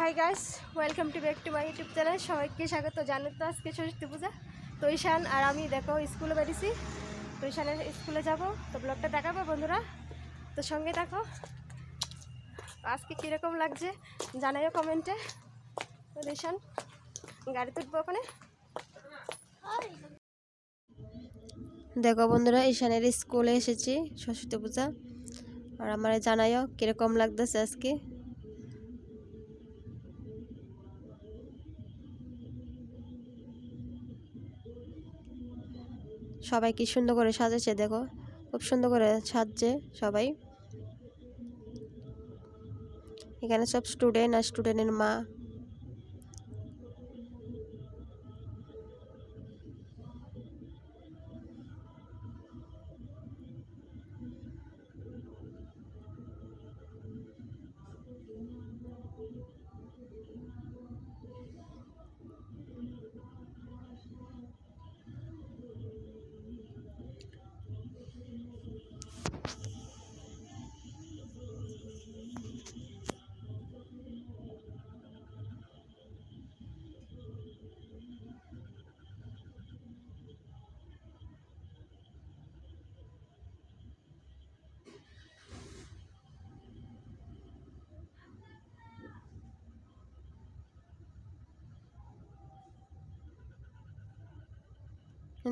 Hi guys welcome to back to my YouTube channel সবাইকে স্বাগত জানেন তো আজকে সরস্বতী পূজা। তো ঈশান আর আমি দেখো স্কুলে বেরিয়েছি। তো ঈশানের স্কুলে যাব। তো ব্লগটা দেখাবো বন্ধুরা। তো সঙ্গে দেখো আজকে কীরকম লাগছে জানাইও কমেন্টে। তো ঈশান, গাড়ি তুলবো ওখানে? দেখো বন্ধুরা, ঈশানের স্কুলে এসেছি সরস্বতী পূজা। আর আমার জানাইও কীরকম লাগতেছে আজকে। সবাই কি সুন্দর করে সাজেছে দেখো। খুব সুন্দর করে সাজছে সবাই। এখানে সব স্টুডেন্ট আর স্টুডেন্টের মা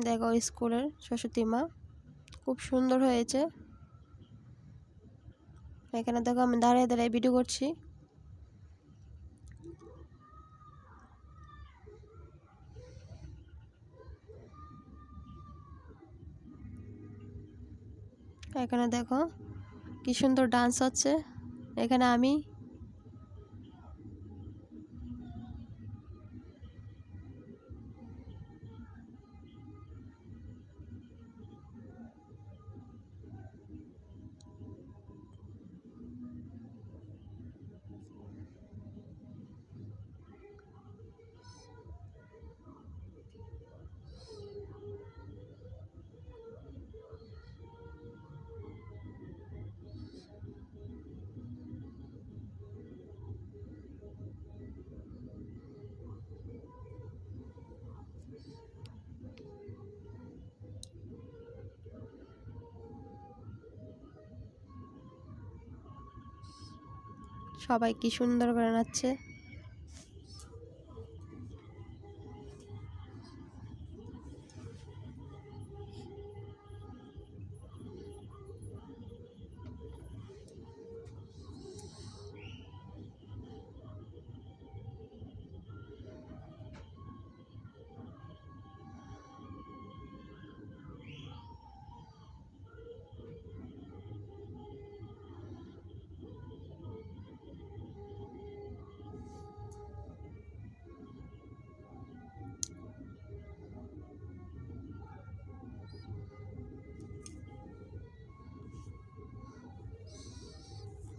দেখো স্কুলের সরস্বতী মা, খুব সুন্দর হয়েছে। এখানে দেখো আমি দাঁড়িয়ে দাঁড়িয়ে ভিডিও করছি। এখানে দেখো কি সুন্দর ডান্স হচ্ছে। এখানে আমি সবাই কি সুন্দর করে নাচছে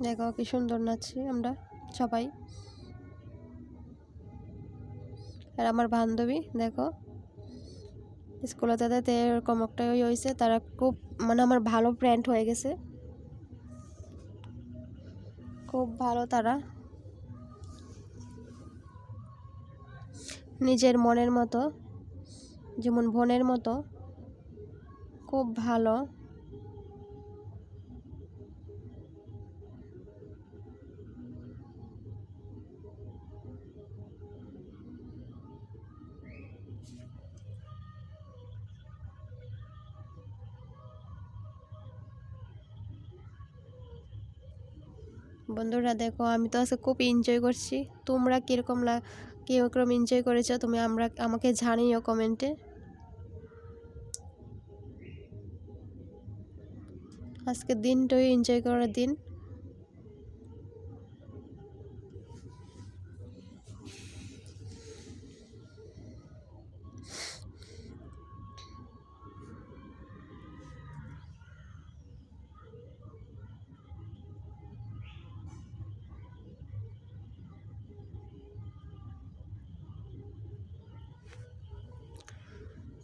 দেখো কি সুন্দর নাচছি আমরা সবাই। আর আমার বান্ধবী, দেখো। স্কুলে তাদের এরকম একটা ওই হয়েছে তারা খুব মানে আমার ভালো ফ্রেন্ড হয়ে গেছে। খুব ভালো তারা। নিজের মনের মতো, যেমন বোনের মতো, খুব ভালো। বন্ধুরা দেখো, আমি তো আজকে খুব এনজয় করছি। তোমরা কীরকম লা, কীরকম এনজয় করেছ? তুমি আমরা, আমাকে জানিও কমেন্টে আজকে দিনটাই এনজয় করার দিন।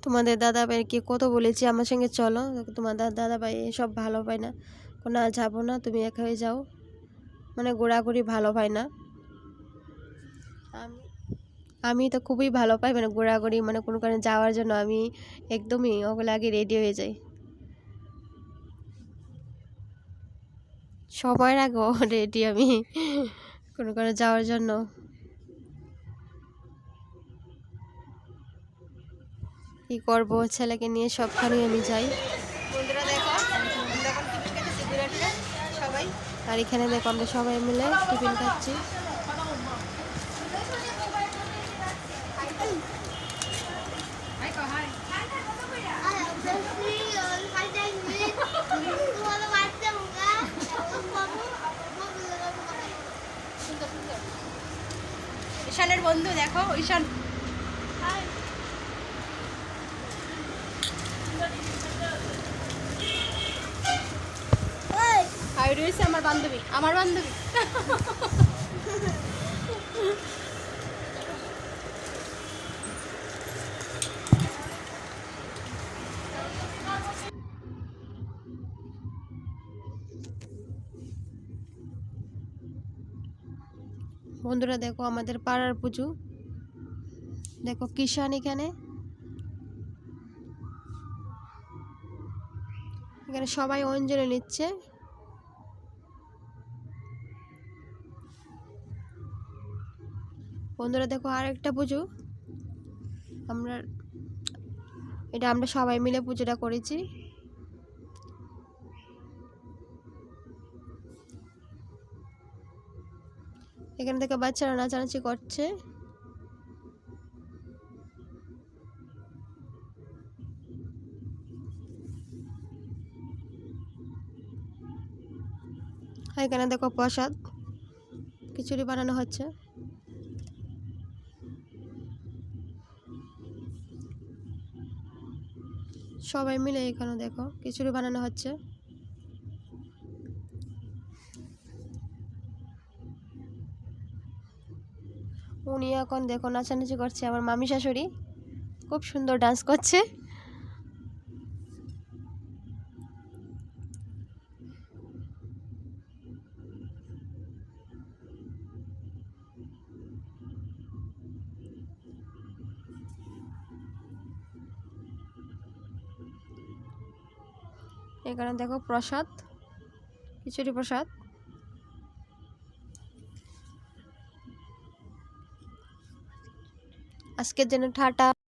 তোমাদের দাদা ভাইকে কত বলেছি, আমার সঙ্গে চলো। তোমার দাদা ভাই সব ভালো পায় না। না, যাব না, তুমি একা হয়ে যাও। মানে ঘোরাঘুরি ভালো পায় না। আমি আমি তো খুবই ভালো পাই মানে ঘোরাঘুরি মানে কোনো কারণে যাওয়ার জন্য আমি একদমই ওগুলো আগে রেডি হয়ে যাই। সময়ের আগে রেডি আমি কোনো কারণে যাওয়ার জন্য। কি করব ছেলেকে নিয়ে সবখানেই আমি যাই। বন্ধুরা দেখো সবাই। আর এখানে দেখো আমরা সবাই মিলে টিফিন খাচ্ছি। ঈশানের বন্ধু দেখো ঈশান। আর রয়েছে আমার বান্ধবী আমার বান্ধবী। বন্ধুরা দেখো আমাদের পাড়ার পুজো। দেখো কিষান এখানে। এখানে সবাই অঞ্জলি নিচ্ছে। বন্ধুরা দেখো আরেকটা পুজো। আমরা, এটা আমরা সবাই মিলে পুজোটা করেছি। এখানে থেকে বাচ্চারা নাচানাচি করছে। আর এখানে দেখো প্রসাদ, খিচুড়ি বানানো হচ্ছে। সবাই মিলে এখানে দেখো, খিচুড়ি বানানো হচ্ছে। উনি এখন দেখো নাচানাচি করছে, আমার মামি শাশুড়ি খুব সুন্দর ডান্স করছে। এখানে দেখো প্রসাদ খিচুড়ি প্রসাদ। আজকের জন্য ঠাটা